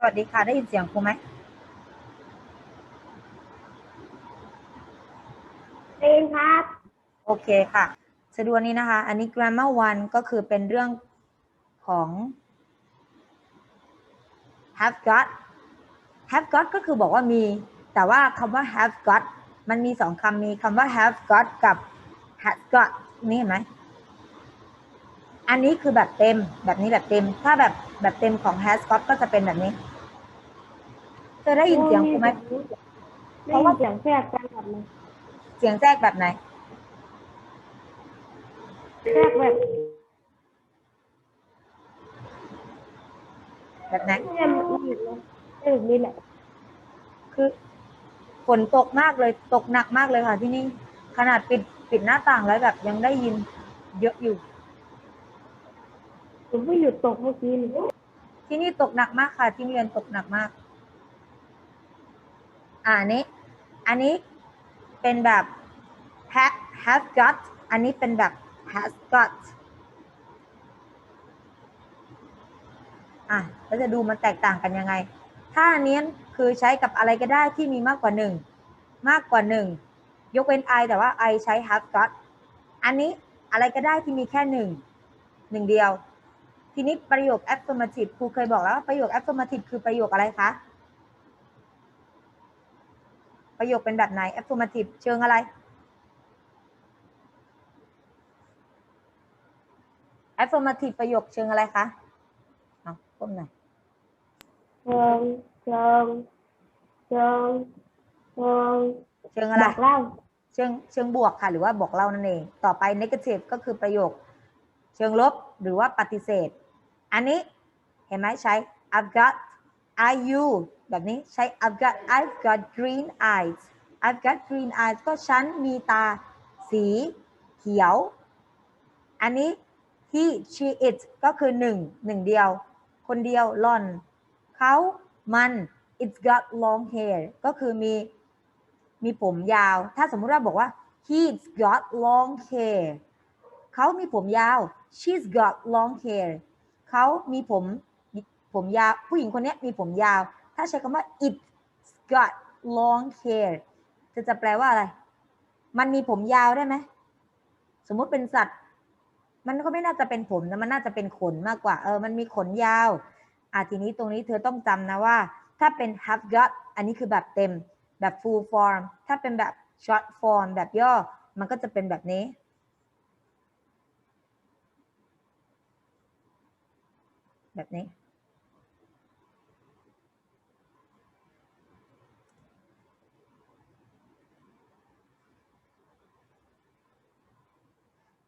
สวัสดีค่ะ ได้ยินเสียงครูไหมเป็นครับ โอเคค่ะจะดูอันนี้นะคะ อันนี้ grammar one ก็คือเป็นเรื่องของ have got have got ก็คือบอกว่ามี แต่ว่าคำว่า have got มันมีสองคำมีคำว่า have got กับ has got นี่เห็นไหมอันนี้คือแบบเต็มแบบนี้แบบเต็ม ถ้าแบบแบบเต็มของ has got ก็จะเป็นแบบนี้ เธอได้ยินเสียงครูไหมได้ยินเสียงแทรกกันแบบนี้เสียงแทรกแบบไหน แทรกแบบแบบไหนแทรกแบบนี้เลยแทรกแบบนี้แหละ คือฝนตกมากเลยตกหนักมากเลยค่ะที่นี่ ขนาดปิดปิดหน้าต่างแล้วแบบยังได้ยินเยอะอยู่ผมไม่หยุดตกเมื่อกี้นี่ที่นี่ตกหนักมากค่ะที่เรียนตกหนักมาก อ่าอันนี้ อันนี้เป็นแบบ have have got อันนี้เป็นแบบ has got อะแล้วจะดูมันแตกต่างกันยังไง ถ้าอันนี้คือใช้กับอะไรก็ได้ที่มีมากกว่าหนึ่งมากกว่าหนึ่งยกเว้น I แต่ว่า I ใช้ have got อันนี้อะไรก็ได้ที่มีแค่หนึ่งหนึ่งเดียว ทีนี้ประโยค affirmative ครูเคยบอกแล้วว่าประโยค affirmative คือประโยคอะไรคะ ประโยคเป็นแบบไหน affirmative เชิงอะไร affirmative ประโยคเชิงอะไรคะเอาก้มหน่อยเชิงเชิงเชิงเชิงเชิงอะไรบอกเล่าเชิงเชิงบวกค่ะ หรือว่าบอกเล่านั่นเอง ต่อไป negative ก็คือประโยค เชิงลบหรือว่าปฏิเสธ อันนี้เห็นไหมใช้ I've got are you แบบนี้ใช้ I've got I've got green eyes I've got green eyes ก็ฉันมีตาสีเขียว อันนี้ he she it ก็คือหนึ่งหนึ่งเดียว คนเดียวหลอน เขามัน it's got long hair ก็คือมีมีผมยาว ถ้าสมมุติว่าบอกว่า he's got long hair เขามีผมยาว she's got long hair เขามีผม ผมยาวผู้หญิงคนนี้มีผมยาว ถ้าใช้คำว่า it's got long hair จะจะแปลว่าอะไร มันมีผมยาวได้ไหม สมมุติเป็นสัตว์ มันก็ไม่น่าจะเป็นผมนะมันน่าจะเป็นขนมากกว่า เออ มันมีขนยาว อะทีนี้ตรงนี้เธอต้องจำนะว่า ถ้าเป็น have got อันนี้คือแบบเต็มแบบ full form ถ้าเป็นแบบ short form แบบย่อ มันก็จะเป็นแบบนี้แบบนี้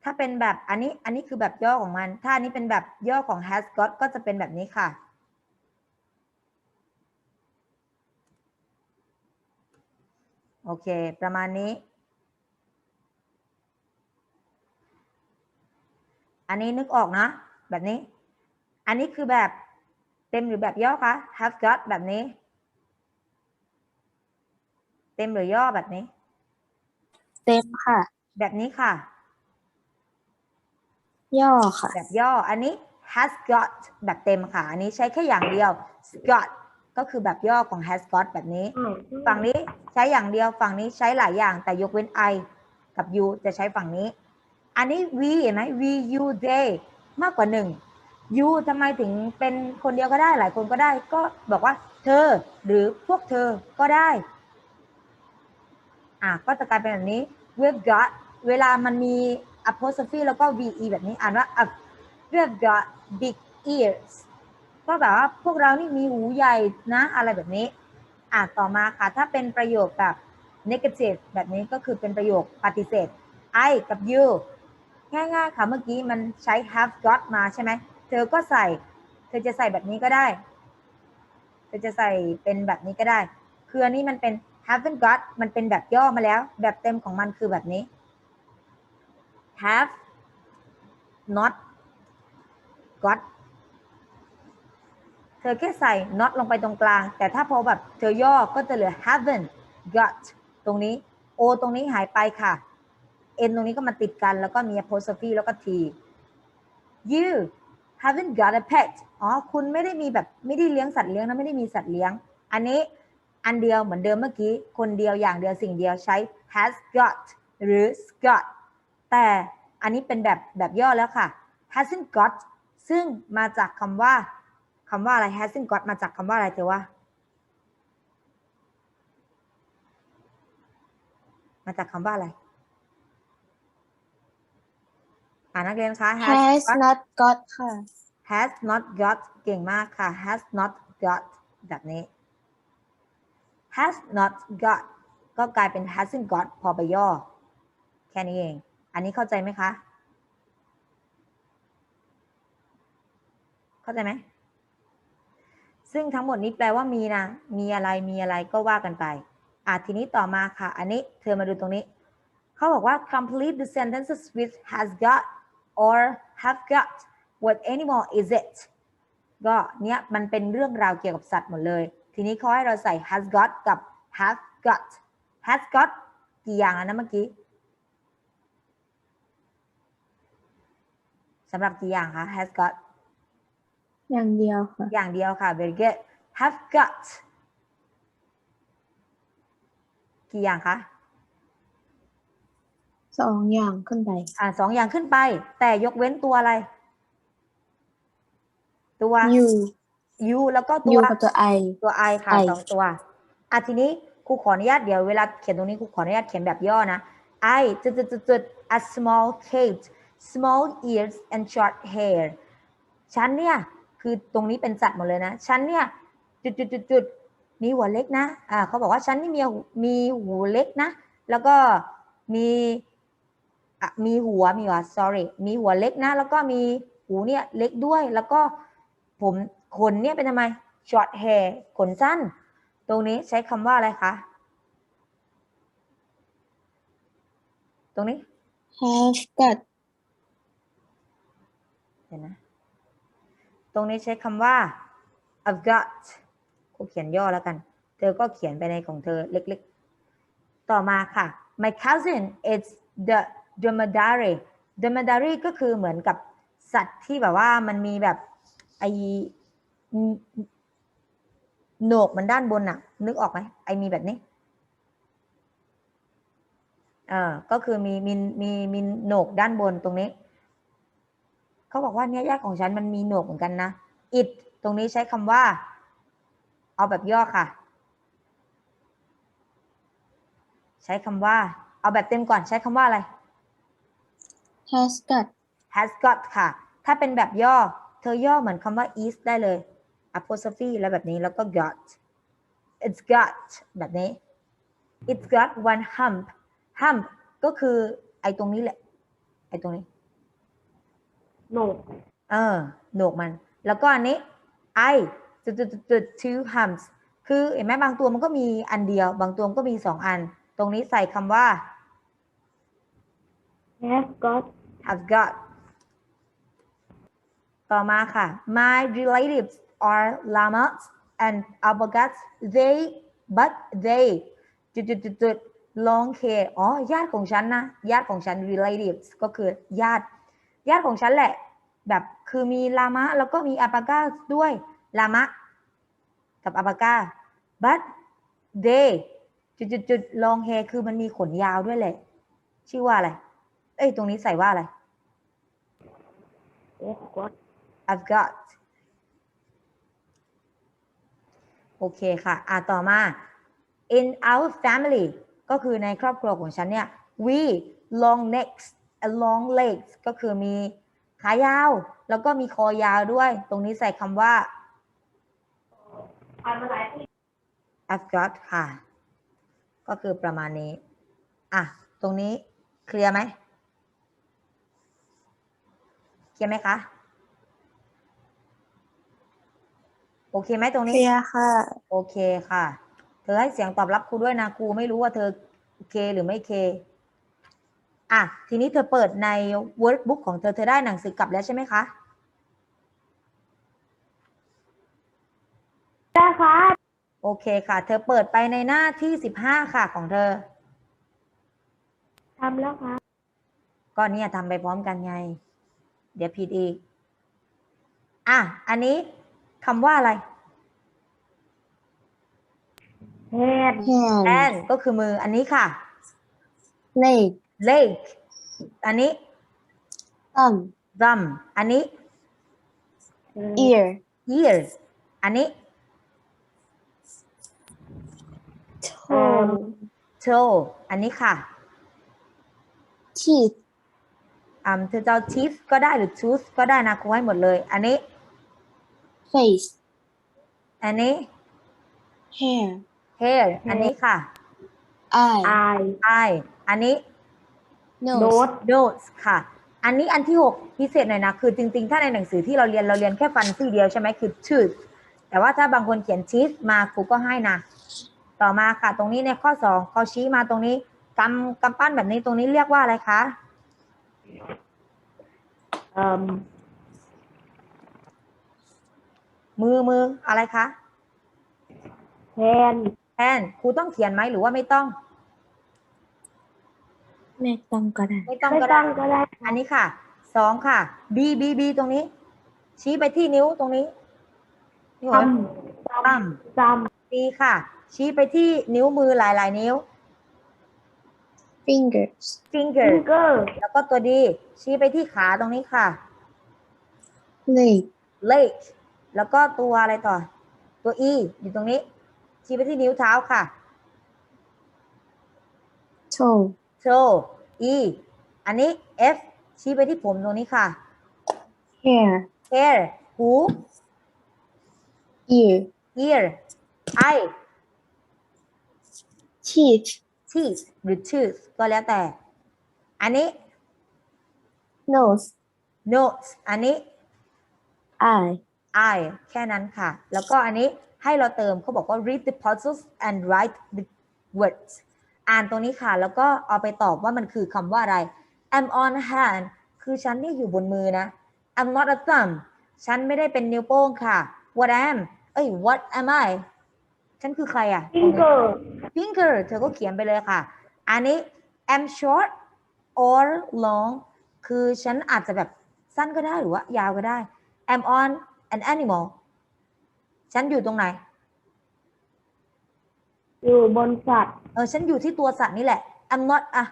ถ้าเป็นแบบอันนี้อันนี้คือแบบย่อของมัน ถ้าอันนี้เป็นแบบย่อของ has got ก็จะเป็นแบบนี้ค่ะ โอเค ประมาณนี้ อันนี้นึกออกนะ แบบนี้ อันนี้คือแบบเต็มหรือแบบย่อคะ have got แบบนี้ เต็มหรือย่อแบบนี้ เต็มค่ะ แบบนี้ค่ะ ย่อค่ะ แบบย่อ อันนี้ has got แบบเต็มค่ะ อันนี้ใช้แค่อย่างเดียว got ก็คือแบบย่อของ has got แบบนี้อ้าวฝั่งนี้ใช้อย่างเดียว ฝั่งนี้ใช้หลายอย่าง แต่ยกเว้น I กับ you จะใช้ฝั่งนี้ อันนี้ we เห็นไหม we you they มากกว่าหนึ่ง you ทำไมถึงเป็นคนเดียวก็ได้ หลายคนก็ได้ ก็บอกว่า เธอ หรือพวกเธอก็ได้ อะ ก็จะกลายเป็นแบบนี้ we've got เวลามันมี apostrophe แล้วก็ ve แบบนี้อ่านว่า uh, we've got big ears ก็แบบว่าพวกเรานี่มีหูใหญ่นะอะไรแบบนี้ อะต่อมาค่ะ ถ้าเป็นประโยคแบบ negative แบบนี้ก็คือเป็นประโยคปฏิเสธ I กับ you ง่ายๆค่ะเมื่อกี้มันใช้ have got มาใช่ไหม เธอก็ใส่ เธอจะใส่แบบนี้ก็ได้ เธอจะใส่เป็นแบบนี้ก็ได้ คืออันนี้มันเป็น haven't got มันเป็นแบบย่อมาแล้ว แบบเต็มของมันคือแบบนี้ have not got เธอแค่ใส่ not ลงไปตรงกลาง แต่ถ้าพอแบบเธอย่อก็จะเหลือ haven't got ตรงนี้ o ตรงนี้หายไปค่ะ n ตรงนี้ก็มาติดกันแล้วก็มี apostrophe แล้วก็ t you haven't got a pet อ๋อ คุณไม่ได้มีแบบไม่ได้เลี้ยงสัตว์เลี้ยงนะไม่ได้มีสัตว์เลี้ยง อันนี้อันเดียวเหมือนเดิมเมื่อกี้ คนเดียวอย่างเดียวสิ่งเดียวใช้ has got หรือ got แต่อันนี้เป็นแบบแบบย่อแล้วค่ะ hasn't got ซึ่งมาจากคำว่าคำว่าอะไร hasn't got มาจากคำว่าอะไรเธอว่ามาจากคำว่าอะไร อ่านักเรียนคะ has got not got ค่ะ has not got เก่งมากค่ะ has not got แบบนี้ has not got ก็กลายเป็น hasn't got พอไปย่อ แค่นี้เอง อันนี้เข้าใจไหมคะ เข้าใจไหม ซึ่งทั้งหมดนี้แปลว่ามีนะ มีอะไร มีอะไรก็ว่ากันไป อะทีนี้ต่อมาค่ะ อันนี้เธอมาดูตรงนี้ เขาบอกว่า complete the sentences with has got or have got what animal is it ก็เนี้ยมันเป็นเรื่องราวเกี่ยวกับสัตว์หมดเลย ทีนี้เขาให้เราใส่ has got กับ have got has got กี่อย่างนะเมื่อกี้ สำหรับกี่อย่างคะ has got อย่างเดียวค่ะ อย่างเดียวค่ะ very good have got กี่อย่างคะสองอย่างขึ้นไป อ่าสองอย่างขึ้นไป แต่ยกเว้นตัวอะไร ตัว you you แล้วก็ตั you วกับตัว i ตัว i ค่ะ I สองตัว อะทีนี้ครูขออนุญาตเดี๋ยวเวลาเขียนตรงนี้ครูขออนุญาตเขียนแบบย่อนะ I จุดจุดจุดจุด a small cat small ears and short hair ฉันเนี่ย คือตรงนี้เป็นสัตว์หมดเลยนะ ฉันเนี่ย จุดจุดจุดจุดมีหัวเล็กนะ อ่าเขาบอกว่าฉันนี่มีมีหูเล็กนะ แล้วก็มีอะมีหัวมีหัว sorry มีหัวเล็กนะ แล้วก็มีหูเนี่ยเล็กด้วย แล้วก็ผมขนเนี่ยเป็นทำไม short hair ขนสั้น ตรงนี้ใช้คำว่าอะไรคะ ตรงนี้ have got เดี๋ยวนะ ตรงนี้ใช้คำว่า I've got กูเขียนย่อแล้วกัน เธอก็เขียนไปในของเธอเล็กๆ ต่อมาค่ะ my cousin is the dromedary dromedary ก็คือเหมือนกับสัตว์ที่แบบว่ามันมีแบบไอโหนกมันด้านบนอะนึกออกไหมไอมีแบบนี้เออก็คือมีมีมีมีโหนกด้านบนตรงนี้ เขาบอกว่าเนี่ยญาติของฉันมันมีโหนกเหมือนกันนะ it ตรงนี้ใช้คำว่า เอาแบบย่อค่ะ ใช้คำว่า เอาแบบเต็มก่อนใช้คำว่าอะไร has got has got ค่ะ ถ้าเป็นแบบย่อ เธอย่อเหมือนคำว่า is ได้เลย apostrophe แล้วแบบนี้แล้วก็ got it's got แบบนี้ it's got one hump hump ก็คือไอ้ตรงนี้แหละ ไอ้ตรงนี้โหนกเออโหนกมัน แล้วก็อันนี้ I จุดจุดจุดจุด two humps คือเห็นไหมบางตัวมันก็มีอันเดียว บางตัวมันก็มีสองอัน ตรงนี้ใส่คำว่า have got have got ต่อมาค่ะ my relatives are llamas and alpacas they but they จุดจุดจุดจุด long hair อ๋อ ญาติของฉันนะ ญาติของฉัน relatives ก็คือญาติ ญาติของฉันแหละ แบบคือมีลามะแล้วก็มีอัปากาด้วยลามะ กับอัปากา but they จุดจุดจุด long hair คือมันมีขนยาวด้วยแหละ ชื่อว่าอะไร เอ้ย ตรงนี้ใส่ว่าอะไร have got I've got โอเคค่ะ อะ ต่อมา in our family ก็คือในครอบครัวของฉันเนี่ย we long necks and long legs ก็คือมีขายาว แล้วก็มีคอยาวด้วย ตรงนี้ใส่คำว่า I've got ค่ะ ก็คือประมาณนี้ อะ ตรงนี้เคลียร์ไหมเคลียร์ไหมคะ โอเคไหมตรงเคนี้ลียร์ค่ะ โอเคค่ะ เธอให้เสียงตอบรับครูด้วยนะครูไม่รู้ว่าเธอเคหรือไม่เค อะทีนี้เธอเปิดใน workbook ของเธอเธอได้หนังสือกลับแล้วใช่ไหมคะ ได้ครับโอเคค่ะ เธอเปิดไปในหน้าที่15ค่ะของเธอทำแล้วครับก็เนี่ยทำไปพร้อมกันไง เดี๋ยวผิดอีก อะ อันนี้คำว่าอะไร hand hand hand ก็คือมืออันนี้ค่ะ leg leg อันนี้ thumb thumb อันนี้ ear ear อันนี้ toe toe อันนี้ค่ะ teeth อ่าเธอจะเอา teeth ก็ได้หรือ tooth ก็ได้นะครูให้หมดเลย อันนี้ face อันนี้ hair hair อันนี้ค่ะ eye eye eye อันนี้ nose nose nose ค่ะ อันนี้อันที่ 6 พิเศษหน่อยนะ คือจริงๆ ถ้าในหนังสือที่เราเรียนเราเรียนแค่ฟันซี่เดียวใช่ไหมคือ tooth แต่ว่าถ้าบางคนเขียน teeth มาครูก็ให้นะ ต่อมาค่ะ ตรงนี้ในข้อ 2เขาชี้มาตรงนี้กำกำปั้นแบบนี้ตรงนี้เรียกว่าอะไรคะ um มือมืออะไรคะ hand hand ครูต้องเขียนไหมหรือว่าไม่ต้อง ไม่ต้องก็ได้ ไม่ต้องไม่ก็ต้ได้องก็ได้ อันนี้ค่ะ สองค่ะ B B B ตรงนี้ ชี้ไปที่นิ้วตรงนี้นี่หัว thumb ตั้ม thumb C ค่ะ ชี้ไปที่นิ้วมือหลายๆ นิ้ว fingers finger finger แล้วก็ตัว D ชี้ไปที่ขาตรงนี้ค่ะ leg leg แล้วก็ตัวอะไรต่อ ตัว E อยู่ตรงนี้ ชี้ไปที่นิ้วเท้าค่ะ toe toe E อันนี้ F ชี้ไปที่ผมตรงนี้ค่ะ hair hair หู ear ear eye teeth teeth หรือ tooth ก็แล้วแต่ อันนี้ nose nose อันนี้ eye eye แค่นั้นค่ะ แล้วก็อันนี้ให้เราเติมเขาบอกว่า read the puzzles and write the words อ่านตรงนี้ค่ะ แล้วก็เอาไปตอบว่ามันคือคำว่าอะไร I'm on hand คือฉันนี่อยู่บนมือนะ I'm not a thumb ฉันไม่ได้เป็นนิ้วโป้งค่ะ What am เอ้ย What am I ฉันคือใครอะ finger finger เธอก็เขียนไปเลยค่ะ อันนี้ am short or long คือฉันอาจจะแบบสั้นก็ได้หรือว่ายาวก็ได้ am on an animal ฉันอยู่ตรงไหน อยู่บนสัตว์เออฉันอยู่ที่ตัวสัตว์นี่แหละ I'm not a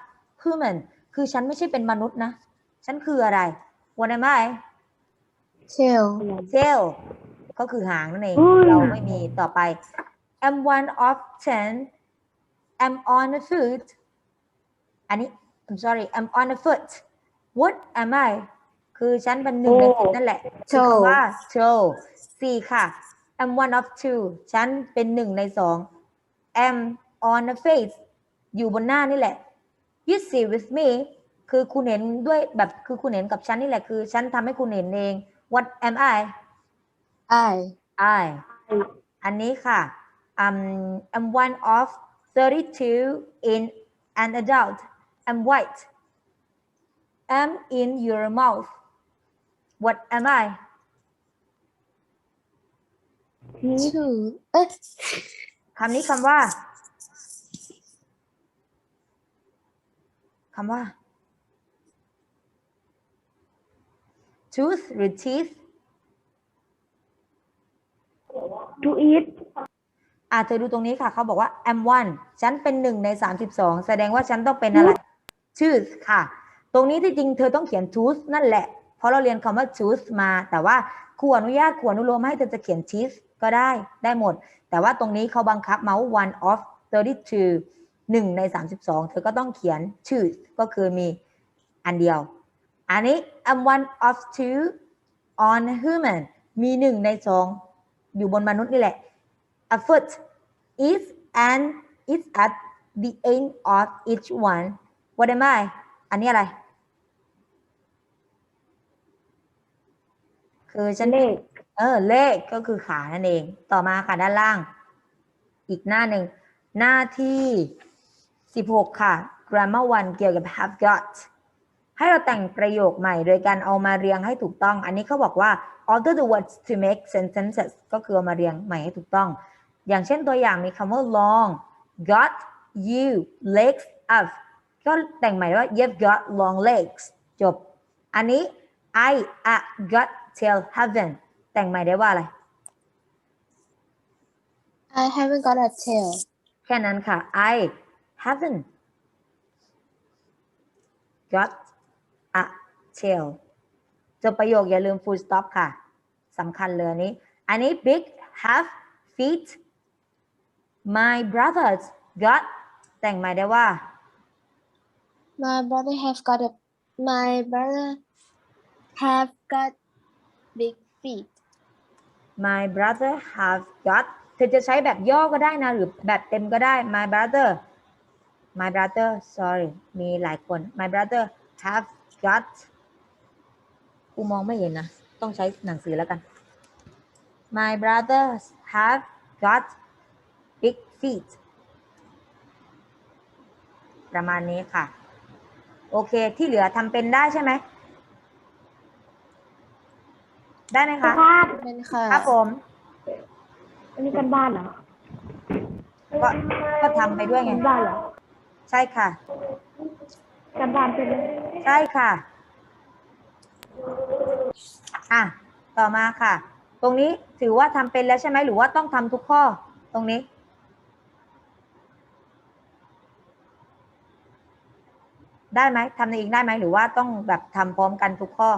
human คือฉันไม่ใช่เป็นมนุษย์นะ ฉันคืออะไร What am I tail tail ก็คือหางนั่นเองอุ้ยเราไม่มีต่อไป am one of ten am on a foot อันนี้ I'm sorry am on a foot what am I คือฉันเป็นหนึ่งในสิบนั่นแหละคือคำว่า toe สี่ค่ะ am one of two ฉันเป็นหนึ่งในสอง am on a face อยู่บนหน้านี่แหละ you see with me คือคุณเห็นด้วยแบบคือคุณเห็นกับฉันนี่แหละคือฉันทำให้คุณเห็นเอง what am I eye I อันนี้ค่ะ um, I'm one of 32 in an adult I'm white am in your mouth what am I teeth two เอ๊ะ คำนี้คำว่าคำว่า tooth หรือ teeth to eat อะเธอดูตรงนี้ค่ะ เขาบอกว่า am one ฉันเป็นหนึ่งใน32แสดงว่าฉันต้องเป็นอะไร tooth ค่ะ ตรงนี้ที่จริงเธอต้องเขียน tooth นั่นแหละ เพราะเราเรียนคำว่า tooth มา แต่ว่าครูอนุญาตครูอนุโลมให้เธอจะเขียน teeth ก็ได้ได้หมด แต่ว่าตรงนี้เขาบังคับมาว่า one of 32หนึ่งใน 32 เธอก็ต้องเขียน tooth ก็คือมีอันเดียว อันนี้ am one of two on human มีหนึ่งในสองอยู่บนมนุษย์นี่แหละ a foot is and is at the end of each one what am I อันนี้อะไร คือฉันเลข เออเลขก็คือขานั่นเอง ต่อมาค่ะด้านล่าง อีกหน้าหนึ่ง หน้าที่16ค่ะ grammar one เกี่ยวกับ have got ให้เราแต่งประโยคใหม่โดยการเอามาเรียงให้ถูกต้อง อันนี้เขาบอกว่า alter the words to make sentences ก็คือเอามาเรียงใหม่ให้ถูกต้อง อย่างเช่นตัวอย่างมีคำว่า long got you legs up ก็แต่งใหม่ว่า you've got long legs จบ อันนี้ I a got till heaven แต่งใหม่ได้ว่าอะไร haven't got a tail แค่นั้นค่ะ I haven't got a tail จบประโยคอย่าลืม full stop ค่ะสำคัญเลยอันนี้ อันนี้ big have feet my brothers got แต่งใหม่ได้ว่า my brother have got a my brother have got big feet my brother have got เธอจะใช้แบบย่อก็ได้นะ หรือแบบเต็มก็ได้ my brother my brother sorry มีหลายคน my brother have got กูมองไม่เห็นนะ ต้องใช้หนังสือแล้วกัน my brothers have got big feet ประมาณนี้ค่ะ โอเค ที่เหลือทำเป็นได้ใช่ไหม ได้ไหมคะครับเป็นค่ะครับผมอันนี้กันบ้านเหรอก็ก็ทำไปด้วยไงกันบ้านเหรอใช่ค่ะกันบ้านเป็นไหมใช่ค่ะอะต่อมาค่ะ ตรงนี้ถือว่าทำเป็นแล้วใช่ไหมหรือว่าต้องทำทุกข้อตรงนี้ได้ไหมทำในเองได้ไหมหรือว่าต้องแบบทำพร้อมกันทุกข้อ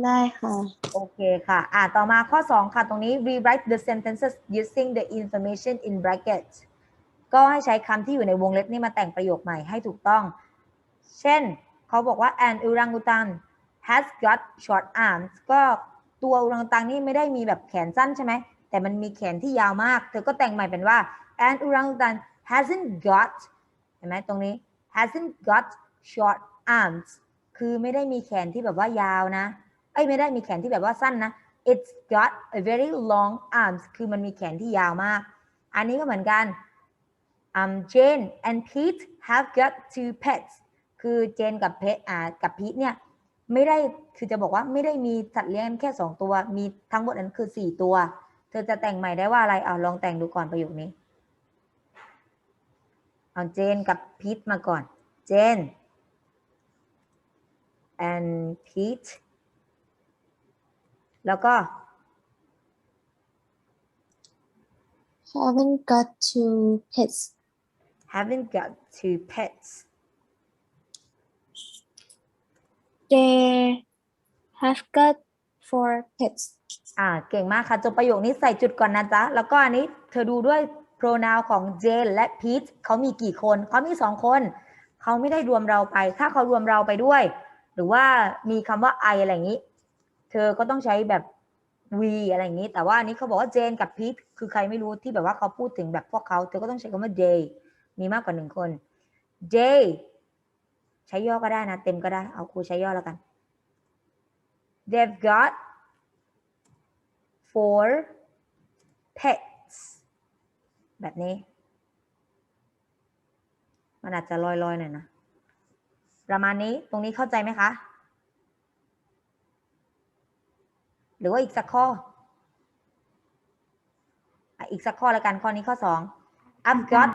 ได้ค่ะ โอเคค่ะ อะต่อมาข้อ 2 ค่ะ ตรงนี้ rewrite the sentences using the information in brackets ก็ให้ใช้คำที่อยู่ในวงเล็บนี่มาแต่งประโยคใหม่ให้ถูกต้อง เช่น เขาบอกว่า an orangutan has got short arms ก็ตัวอุรังตังนี่ไม่ได้มีแบบแขนสั้นใช่ไหม แต่มันมีแขนที่ยาวมาก เธอก็แต่งใหม่เป็นว่า an orangutan hasn't got เห็นไหมตรงนี้ hasn't got short arms คือไม่ได้มีแขนที่แบบว่ายาวนะ เอ้ยไม่ได้มีแขนที่แบบว่าสั้นนะ it's got a very long arms คือมันมีแขนที่ยาวมาก อันนี้ก็เหมือนกัน um Jane and Pete have got two pets คือเจนกับเพอ่ากับพีทเนี่ยไม่ได้คือจะบอกว่าไม่ได้มีสัตว์เลี้ยงแค่สองตัว มีทั้งหมดนั้นคือสี่ตัว เธอจะแต่งใหม่ได้ว่าอะไรเอาลองแต่งดูก่อนประโยคนี้เอาเจนกับพีทมาก่อนเจน and Pete แล้วก็ haven't got two pets haven't got two pets they have got four pets อ่า เก่งมากค่ะ จบประโยคนี้ใส่จุดก่อนนะจ๊ะ แล้วก็อันนี้เธอดูด้วย pronoun ของเจนและพีทเขามีกี่คน เขามีสองคน เขาไม่ได้รวมเราไป ถ้าเขารวมเราไปด้วย หรือว่ามีคำว่า I อะไรอย่างนี้ เธอก็ต้องใช้แบบ we อะไรอย่างนี้ แต่ว่าอันนี้เขาบอกว่าเจนกับพีทคือใครไม่รู้ที่แบบว่าเขาพูดถึงแบบพวกเขาเธอก็ต้องใช้คำว่า they มีมากกว่าหนึ่งคน they ใช้ย่อก็ได้นะ เต็มก็ได้ เอาครูใช้ย่อแล้วกัน they've got four pets แบบนี้ มันอาจจะลอยๆหน่อยนะ ประมาณนี้ตรงนี้เข้าใจไหมคะ หรือว่าอีกสักข้ออะอีกสักข้อแล้วกันข้อนี้ข้อสอง I've got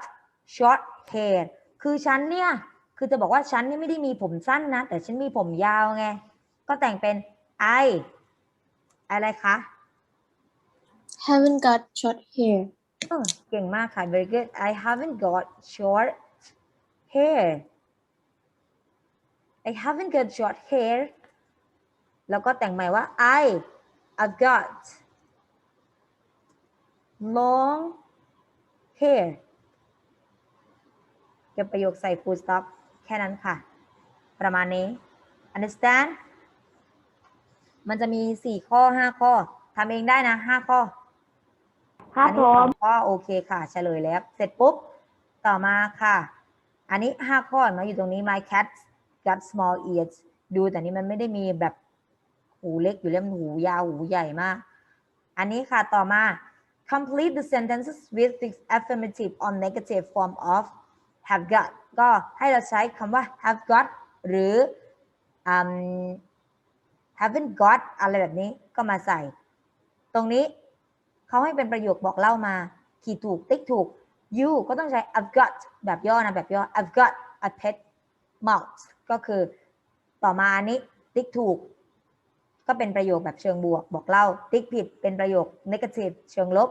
short hair คือฉันเนี่ย คือจะบอกว่าฉันนี่ไม่ได้มีผมสั้นนะ แต่ฉันมีผมยาวไง ก็แต่งเป็น I อะไรคะ haven't got short hair เออเก่งมากค่ะ very good I haven't got short hair I haven't got short hair แล้วก็แต่งใหม่ว่า I I've got long hair เก็บประโยคใส่ full stop แค่นั้นค่ะ ประมาณนี้ understand มันจะมี 4 ข้อ 5 ข้อทำเองได้นะ 5 ข้อครับอันผนี้สอมงข้อโอเคค่ะเฉลยแล้ว เสร็จปุ๊บ ต่อมาค่ะ อันนี้ห้าข้อมาอยู่ตรงนี้ my cat got small ears ดูแต่นี้มันไม่ได้มีแบบ หูเล็กอยู่แล้วมันหูยาวหูใหญ่มาก อันนี้ค่ะต่อมา complete the sentences with the affirmative or negative form of have got ก็ให้เราใช้คำว่า have got หรืออืม haven't got อะไรแบบนี้ก็มาใส่ ตรงนี้เขาให้เป็นประโยคบอกเล่ามา ขีดถูก ติ๊กถูก you ก็ต้องใช้ I've got แบบย่อนะแบบย่อ I've got a pet mouse ก็คือต่อมาอันนี้ ติ๊กถูก ก็เป็นประโยคแบบเชิงบวก บอกเล่า ติ๊กผิดเป็นประโยค negative เชิงลบ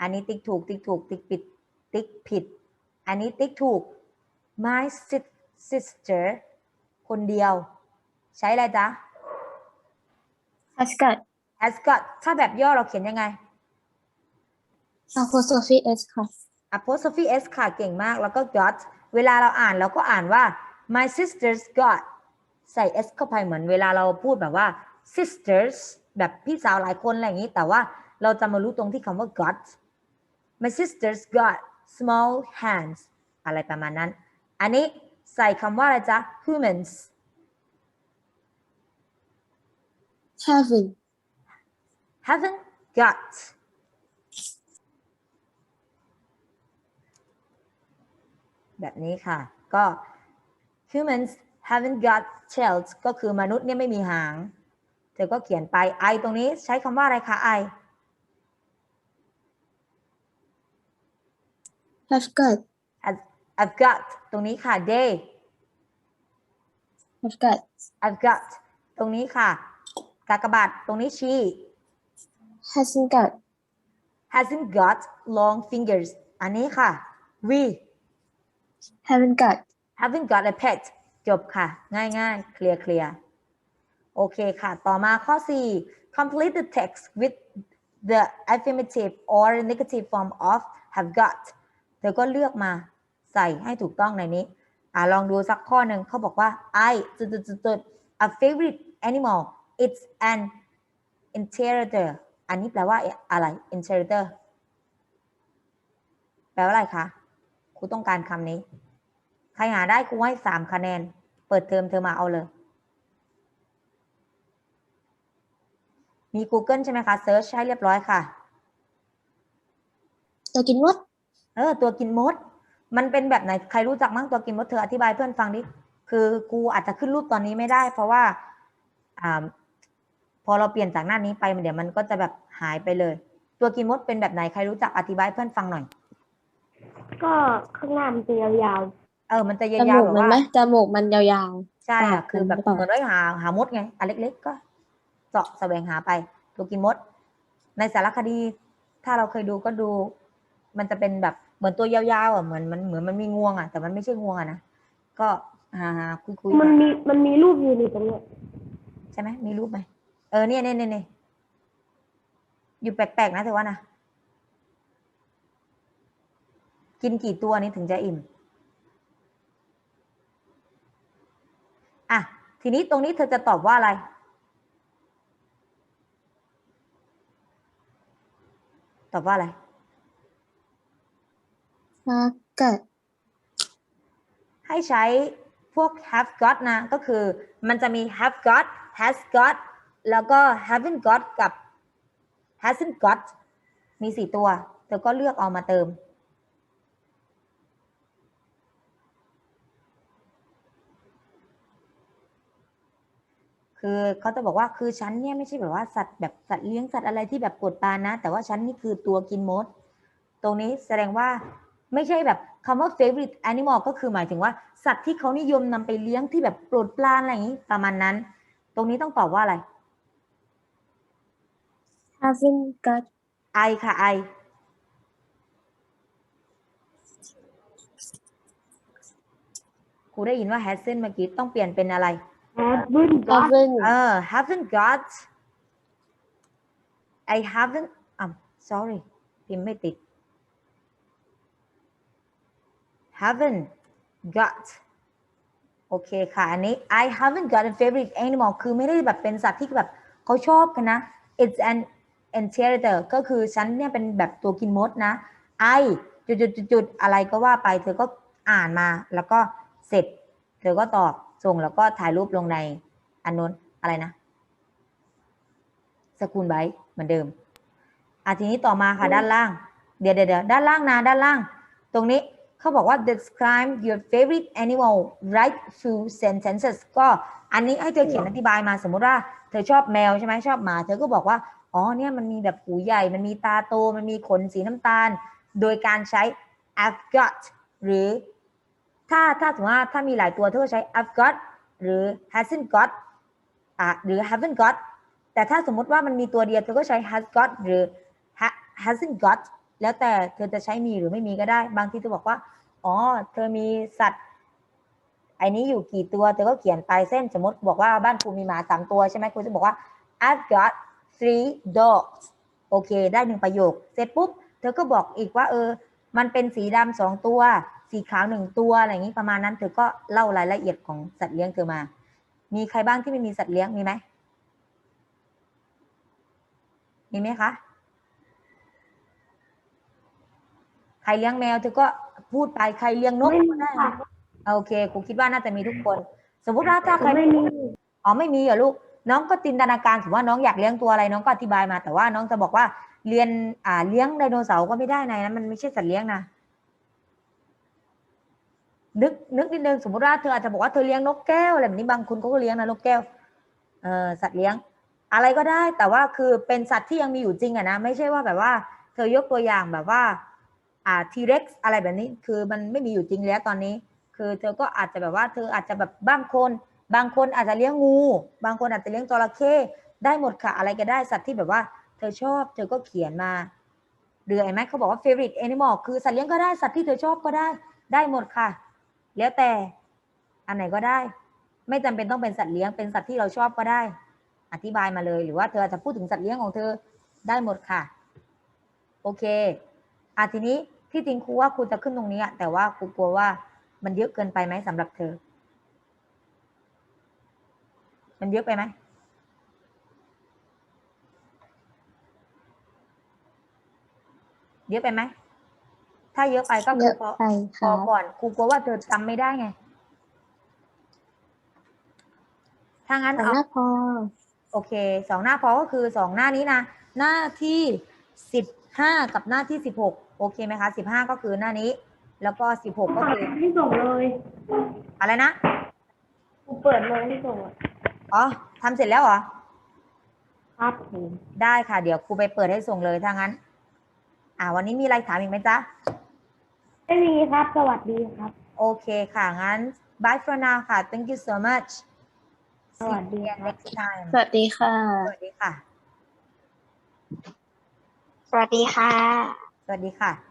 อันนี้ติ๊กถูก ติ๊กถูก ติ๊กผิด ติ๊กผิด อันนี้ติ๊กถูก my sis- sister คนเดียว ใช้อะไรจ๊ะ has got has got ถ้าแบบย่อเราเขียนยังไง apostrophe s ค่ะ apostrophe s ค่ะ เก่งมาก แล้วก็ got เวลาเราอ่านเราก็อ่านว่า my sisters got ใส่ s เข้าไปเหมือนเวลาเราพูดแบบว่า sisters แบบพี่สาวหลายคนอะไรอย่างนี้ แต่ว่าเราจะมารู้ตรงที่คำว่า got my sisters got small hands อะไรประมาณนั้น อันนี้ใส่คำว่าอะไรจ๊ะ humans having haven't got แบบนี้ค่ะ ก็ humans haven't got tails ก็คือมนุษย์เนี่ยไม่มีหาง เธอก็เขียนไป I ตรงนี้ใช้คำว่าอะไรคะ I have got I've I've got ตรงนี้ค่ะ they have got I've got ตรงนี้ค่ะกากบาทตรงนี้ she hasn't got hasn't got long fingers อันนี้ค่ะ we haven't got haven't got a pet จบค่ะ ง่ายๆเคลียร์เคลียร์โอเคค่ะ ต่อมาข้อ 4 complete the text with the affirmative or negative form of have got เธอก็เลือกมาใส่ให้ถูกต้องในนี้อ่าลองดูสักข้อหนึ่งเขาบอกว่า I จุดจุดตุด a favorite animal it's an interpreter อันนี้แปลว่าอะไร interpreter แปลว่าอะไรคะครูต้องการคำนี้ ใครหาได้ครูให้สามคะแนน เปิดเทอมเธอมาเอาเลย มี Google ใช่ไหมคะเซิร์ชให้เรียบร้อยค่ะ ตัวกินมด เออ ตัวกินมด มันเป็นแบบไหน ใครรู้จักมั้งตัวกินมดเธออธิบายเพื่อนฟังดิ คือครูอาจจะขึ้นรูปตอนนี้ไม่ได้ เพราะว่าอ่าพอเราเปลี่ยนจากหน้านี้ไปมันเดี๋ยวมันก็จะแบบหายไปเลย ตัวกินมดเป็นแบบไหน ใครรู้จักอธิบายให้เพื่อนฟังหน่อย ก็ข้างหน้ามันจะยาว เออมันจะจยาวมูๆกแบบมันว่าไหมจมูกมันยาวใช่อะปากคือแบบมันหรือเปล่าเหมือนไว้หาหามดไงอันเล็กๆก็เจาะแสวงหาไปตัวกินมด ในสารคดี ถ้าเราเคยดูก็ดู มันจะเป็นแบบเหมือนตัวยาวๆอะเหมือนมันเหมือนมันมีงวงอะแต่มันไม่ใช่งวงอะนะก็หาๆคุยๆๆมันไปมีมันมีรูปอยู่ในตรงเนี้ยใช่ไหมมีรูปไหมเออเนี่ยเนี่ยเนี่ยเนี่ยอยู่แปลกๆนะเธอว่านะกินกี่ตัวนี้ถึงจะอิ่ม อะ ทีนี้ตรงนี้เธอจะตอบว่าอะไร ตอบว่าอะไรๆ have got ให้ใช้พวก have got นะ ก็คือมันจะมี have got has got แล้วก็ haven't got กับ hasn't got มีสี่ตัว เธอก็เลือกเอามาเติม คือเขาจะบอกว่าคือฉันเนี่ยไม่ใช่แบบว่าสัตว์แบบสัตว์เลี้ยงสัตว์อะไรที่แบบปรดปานนะ แต่ว่าฉันนี่คือตัวกินมด ตรงนี้แสดงว่าไม่ใช่แบบคำว่า favorite animal ก็คือหมายถึงว่า สัตว์ที่เขานิยมนำไปเลี้ยงที่แบบโปรดปรานอะไรอย่างนี้ประมาณนั้น ตรงนี้ต้องตอบว่าอะไร haven't got I ค่ะ I ครูได้ยินว่า hasn't เมื่อกี้ต้องเปลี่ยนเป็นอะไร haven't got haven't เออ haven't got I haven't um sorry พิมพ์ไม่ติด haven't got โอเคค่ะ อันนี้ I haven't got a favorite animal คือไม่ได้แบบเป็นสัตว์ที่แบบเขาชอบกันนะ it's an enteritor ก็คือฉันเนี่ยเป็นแบบตัวกินมดนะ I จุดจุดจุดจุดอะไรก็ว่าไป เธอก็อ่านมาแล้วก็เสร็จ เธอก็ตอบ ส่งแล้วก็ถ่ายรูปลงในอันนู้นอะไรนะสกุลไบต์เหมือนเดิมอะทีนี้ต่อมาค่ะด้านล่างเดี๋ยวเดี๋ยวเดี๋ยวด้านล่างนะด้านล่าง ตรงนี้เขาบอกว่า describe your favorite animal write few sentences ก็อันนี้ให้เธอเขียนอธิบายมาสมมุติว่า เธอชอบแมวใช่ไหมชอบหมา เธอก็บอกว่า อ๋อเนี่ยมันมีแบบหูใหญ่ มันมีตาโต มันมีขนสีน้ำตาล โดยการใช้ I've got หรือ ถ้าถ้าสมมติว่าถ้ามีหลายตัวเธอก็ใช้ I've got หรือ hasn't got อะหรือ haven't got แต่ถ้าสมมติว่ามันมีตัวเดียวเธอก็ใช้ has got หรือ ha- hasn't got แล้วแต่เธอจะใช้มีหรือไม่มีก็ได้ บางทีเธอบอกว่า อ๋อ เธอมีสัตว์ไอ้นี้อยู่กี่ตัว เธอก็เขียนไปเส้นสมมติบอกว่าบ้านครูมีหมาสามตัวใช่ไหมครูจะบอกว่า I've got three dogs โอเค ได้หนึ่งประโยค เสร็จปุ๊บ เธอก็บอกอีกว่า เออ มันเป็นสีดำสองตัว สีขาวหนึ่งตัวอะไรอย่างนี้ประมาณนั้นเธอก็เล่ารายละเอียดของสัตว์เลี้ยงเธอมา มีใครบ้างที่ไม่มีสัตว์เลี้ยงมีไหมมีไหมคะใครเลี้ยงแมวเธอก็พูดไปใครเลี้ยงนกก็ได้โอเคครูคิดว่าน่าจะมีทุกคน สมมติว่าถ้าใครไม่มีอ๋อไม่มีเหรอลูก น้องก็จินตนาการถือว่าน้องอยากเลี้ยงตัวอะไรน้องก็อธิบายมา แต่ว่าน้องจะบอกว่าเรียนอ่าเลี้ยงไดโนเสาร์ก็ไม่ได้นะมันไม่ใช่สัตว์เลี้ยงนะ นึกนึกนิดนึงสมมติว่าเธออาจจะบอกว่าเธอเลี้ยงนกแก้วอะไรแบบนี้บางคนก็เลี้ยงนะนกแก้วเออสัตว์เลี้ยง อะไรก็ได้ แต่ว่าคือเป็นสัตว์ที่ยังมีอยู่จริงอะนะไม่ใช่ว่าแบบว่า เธอยกตัวอย่างแบบว่า อ่าทีเร็กซ์อะไรแบบนี้ คือมันไม่มีอยู่จริงแล้วตอนนี้ คือเธอก็อาจจะแบบว่าเธออาจจะแบบบางคน บางคนอาจจะเลี้ยงงู บางคนอาจจะเลี้ยงจระเข้ได้หมดค่ะอะไรก็ได้สัตว์ที่แบบว่า เธอชอบ เธอก็เขียนมาหรือไอ้ไหมเขาบอกว่า favorite animal คือสัตว์เลี้ยงก็ได้สัตว์ที่เธอชอบก็ได้ได้หมดค่ะ แล้วแต่อันไหนก็ได้ ไม่จำเป็นต้องเป็นสัตว์เลี้ยงเป็นสัตว์ที่เราชอบก็ได้ อธิบายมาเลยหรือว่าเธออาจจะพูดถึงสัตว์เลี้ยงของเธอได้หมดค่ะ โอเคอะทีนี้ที่จริงครูว่าครูจะขึ้นตรงนี้อะแต่ว่าครูกลัวว่ามันเยอะเกินไปไหมสำหรับเธอ มันเยอะไปไหมเยอะไปไหม ถ้าเยอะไปก็เยคืออะพอไปพครัอบก่อนครูกลัวว่าเธอจำไม่ได้ไงถ้างั้นสองเอาหน้าพอโอเคสองหน้าพอก็คือสองหน้านี้นะหน้าที่สิบห้ากับหน้าที่สิบหกโอเคไหมคะสิบห้าก็คือหน้านี้ แล้วก็สิบหกก็คือให้ส่งเลยอะไรนะกูเปิดเลยให้ส่งอะอ๋อทำเสร็จแล้วเหรอครับผมได้ค่ะ เดี๋ยวครูไปเปิดให้ส่งเลยถ้างั้น อ่า วันนี้มีอะไรถามอีกไหมจ๊ะ ไม่มีครับ สวัสดีครับ โอเคค่ะ งั้น bye for now ค่ะ thank you so much สวัสดี See you ครับ next time สวัสดีค่ะ สวัสดีค่ะ สวัสดีค่ะ สวัสดีค่ะ